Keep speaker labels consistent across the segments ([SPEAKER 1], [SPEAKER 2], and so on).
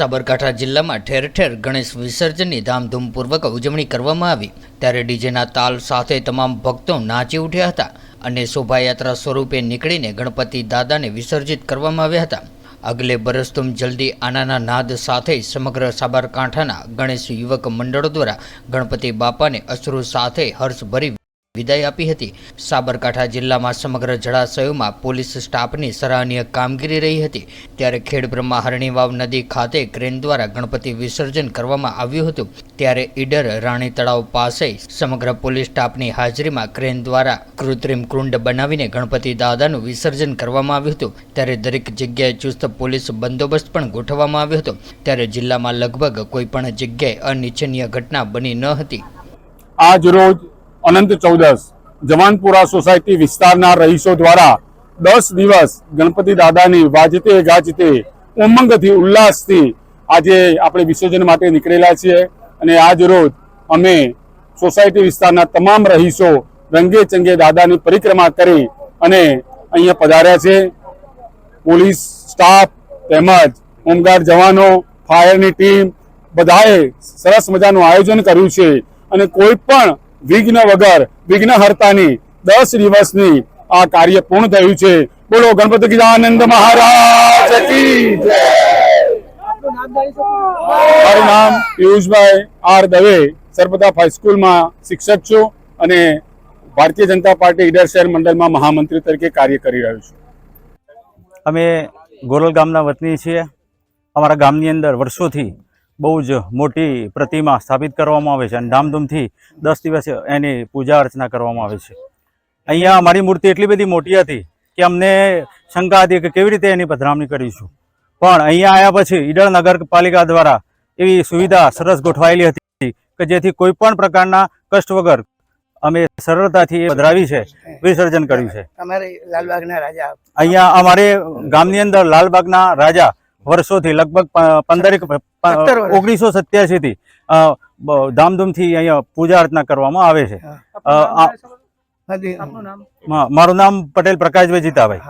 [SPEAKER 1] સાબરકાંઠા જિલ્લામાં ઠેર ઠેર ગણેશ વિસર્જનની ધામધૂમપૂર્વક ઉજવણી કરવામાં આવી. ત્યારે ડીજેના તાલ સાથે તમામ ભક્તો નાચી ઉઠ્યા હતા અને શોભાયાત્રા સ્વરૂપે નીકળીને ગણપતિ દાદાને વિસર્જિત કરવામાં આવ્યા હતા. અગલે બરસ તુમ જલ્દી આનાના નાદ સાથે સમગ્ર સાબરકાંઠાના ગણેશ યુવક મંડળો દ્વારા ગણપતિ બાપાને અશ્રુ સાથે હર્ષભરી વિદાય આપી હતી. સાબરકાંઠા જિલ્લામાં સમગ્ર જળાશયોમાં પોલીસ સ્ટાફની સરાહનીય કામગીરી રહી હતી. ત્યારે ખેડબ્રહ્મા હરણીવાવ નદી ખાતે ક્રેન દ્વારા ગણપતિ વિસર્જન કરવામાં આવ્યું હતું. ત્યારે ઈડર રાણી તળાવ પાસે સમગ્ર પોલીસ સ્ટાફની હાજરીમાં ક્રેન દ્વારા કૃત્રિમ કુંડ બનાવીને ગણપતિ દાદાનું વિસર્જન કરવામાં આવ્યું હતું. ત્યારે દરેક જગ્યાએ ચુસ્ત પોલીસ બંદોબસ્ત પણ ગોઠવવામાં આવ્યો હતો. ત્યારે જિલ્લામાં લગભગ કોઈ પણ જગ્યાએ અનિચ્છનીય ઘટના બની ન હતી.
[SPEAKER 2] આજ રોજ અનંત ચૌદસ. જવાનપુરા સોસાયટી વિસ્તારના રહીશો દ્વારા દસ દિવસ ગણપતિ દાદાની વાજતે ગાજતે ઉમંગથી, ઉલ્લાસથી આજે આપણે વિસર્જન માટે નીકળેલા છીએ અને આજ રોજ અમે સોસાયટી વિસ્તારના તમામ રહીશો રંગે ચંગે દાદાની પરિક્રમા કરી અને અહીંયા પધાર્યા છે. પોલીસ સ્ટાફ તેમજ હોમગાર્ડ જવાનો, ફાયરની ટીમ, બધાએ સરસ મજાનું આયોજન કર્યું છે અને કોઈ પણ વિઘ્ન વગર વિઘ્નહર્તાની દસ દિવસની આ કાર્ય પૂર્ણ થયું છે. બોલો ગણપતિ ગજાનંદ મહારાજ કી. મારું નામ પિયુષભાઈ આર દવે સરપતા હાઈસ્કૂલમાં શિક્ષક છું અને ભારતીય જનતા પાર્ટી ઈડર શહેર મંડળમાં મહામંત્રી તરીકે કાર્ય કરી રહ્યો છું.
[SPEAKER 3] અમે ગોરલ ગામના વતની છીએ. અમારા ગામની અંદર વર્ષોથી બહુ જ મોટી પ્રતિમા સ્થાપિત કરવામાં આવે છે અને ધામધૂમથી દસ દિવસ એની પૂજા અર્ચના કરવામાં આવે છે. અહીંયા અમારી મૂર્તિ એટલી બધી મોટી હતી કે અમને શંકા હતી કે કેવી રીતે એની પધરામણી કરીશું. પણ અહીંયા આવ્યા પછી ઈડર નગરપાલિકા દ્વારા એવી સુવિધા સરસ ગોઠવાયેલી હતી કે જેથી કોઈ પણ પ્રકારના કષ્ટ વગર અમે સરળતાથી પધરાવી છે વિસર્જન કર્યું છે.
[SPEAKER 4] અમારે લાલબાગના રાજા
[SPEAKER 3] અહીંયા અમારે ગામની અંદર લાલબાગના રાજા વર્ષોથી લગભગ
[SPEAKER 4] પંદર.
[SPEAKER 3] ઓગણીસો સત્યાસી થી ધામધૂમથી અહીંયા પૂજા અર્ચના કરવામાં આવે છે. મારું નામ પટેલ પ્રકાશભાઈ જીતાભાઈ.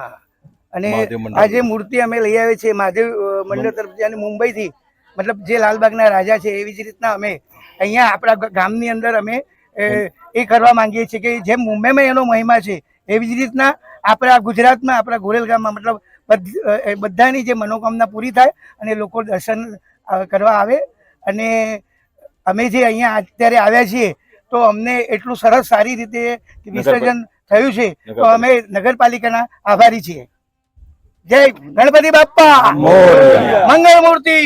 [SPEAKER 4] અને આ જે મૂર્તિ અમે લઈ આવે છીએ મહાદેવ મંડળ તરફથી અને મુંબઈથી મતલબ જે લાલબાગના રાજા છે એવી જ રીતના અમે અહીંયા આપણા ગામની અંદર અમે એ, કરવા માંગીએ છીએ કે જેમ મુંબઈમાં એનો મહિમા છે એવી જ રીતના આપણા ગુજરાતમાં આપણા ગોરેલ ગામમાં મતલબ બધાની જે મનોકામના પૂરી થાય અને લોકો દર્શન કરવા આવે અને અમે જે અહીંયા અત્યારે આવ્યા છીએ તો અમને એટલું સરસ સારી રીતે વિસર્જન થયું છે તો અમે નગરપાલિકાના આભારી છીએ. જય ગણપતિ બાપ્પા! મંગળ મૂર્તિ.